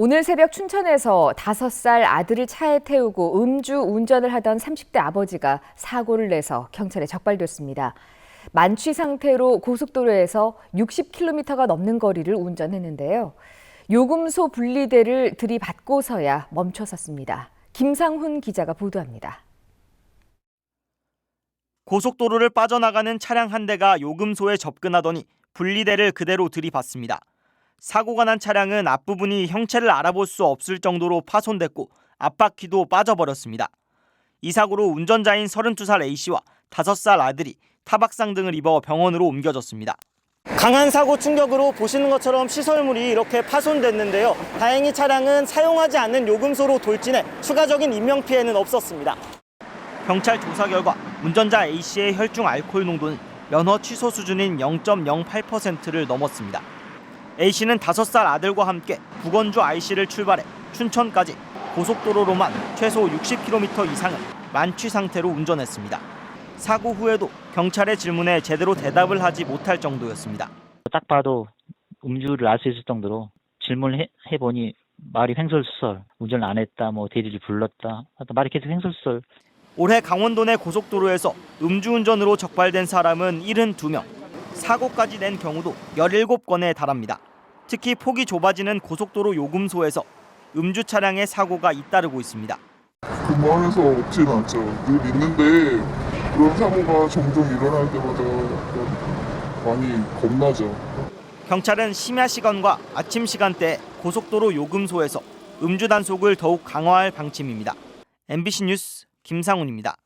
오늘 새벽 춘천에서 5살 아들을 차에 태우고 음주 운전을 하던 30대 아버지가 사고를 내서 경찰에 적발됐습니다. 만취 상태로 고속도로에서 60km가 넘는 거리를 운전했는데요. 요금소 분리대를 들이받고서야 멈춰섰습니다. 김상훈 기자가 보도합니다. 고속도로를 빠져나가는 차량 한 대가 요금소에 접근하더니 분리대를 그대로 들이받습니다. 사고가 난 차량은 앞부분이 형체를 알아볼 수 없을 정도로 파손됐고 앞바퀴도 빠져버렸습니다. 이 사고로 운전자인 32살 A씨와 5살 아들이 타박상 등을 입어 병원으로 옮겨졌습니다. 강한 사고 충격으로 보시는 것처럼 시설물이 이렇게 파손됐는데요. 다행히 차량은 사용하지 않는 요금소로 돌진해 추가적인 인명 피해는 없었습니다. 경찰 조사 결과 운전자 A씨의 혈중 알코올 농도는 면허 취소 수준인 0.08%를 넘었습니다. A씨는 5살 아들과 함께 북원주 IC를 출발해 춘천까지 고속도로로만 최소 60km 이상을 만취 상태로 운전했습니다. 사고 후에도 경찰의 질문에 제대로 대답을 하지 못할 정도였습니다. 딱 봐도 음주를 알 수 있을 정도로 질문을 해, 해보니 말이 횡설수설 운전을 안 했다 뭐 대리를 불렀다 하여튼 말이 계속 횡설수설 올해 강원도 내 고속도로에서 음주운전으로 적발된 사람은 72명, 사고까지 낸 경우도 17건에 달합니다. 특히 폭이 좁아지는 고속도로 요금소에서 음주 차량의 사고가 잇따르고 있습니다. 근무하면서 없진 않죠. 늘 있는데 그런 사고가 종종 일어날 때마다 많이 겁나죠. 경찰은 심야 시간과 아침 시간대 고속도로 요금소에서 음주 단속을 더욱 강화할 방침입니다. MBC 뉴스 김상훈입니다.